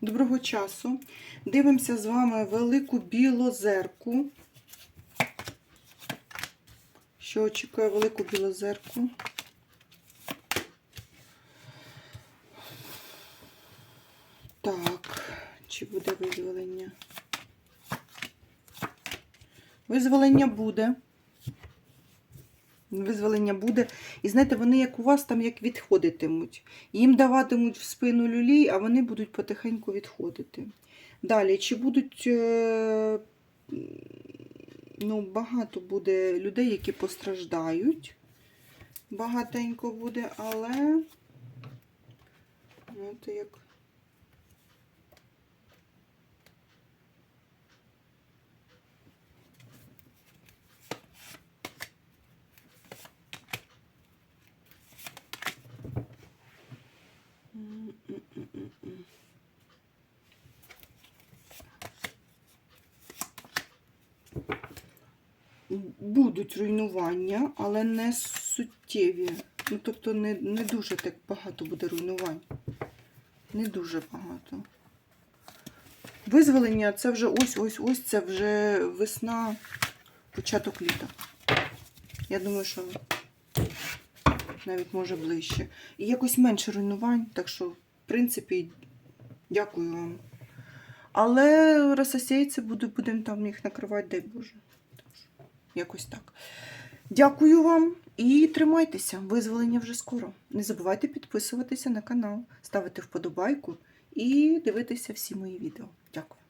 Доброго часу. Дивимося з вами велику білозерку. Що очікує велику білозерку? Так, чи буде визволення? Визволення буде. Визволення буде. І знаєте, вони як у вас там як відходитимуть. Їм даватимуть в спину люлі, а вони будуть потихеньку відходити. Далі, чи будуть е, ну, багато буде людей, які постраждають. Багатенько буде, але це як. Будуть руйнування, але не суттєві. Ну, тобто не, не дуже так багато буде руйнувань. Не дуже багато. Визволення це вже ось-ось-ось, це вже весна, початок літа. Я думаю, що навіть може ближче. І якось менше руйнувань, так що, в принципі, дякую вам. Але розсосейці буду, будемо там їх накривати, дай Боже. Тож, Якось так. Дякую вам і тримайтеся. Визволення вже скоро. Не забувайте підписуватися на канал, ставити вподобайку і дивитися всі мої відео. Дякую.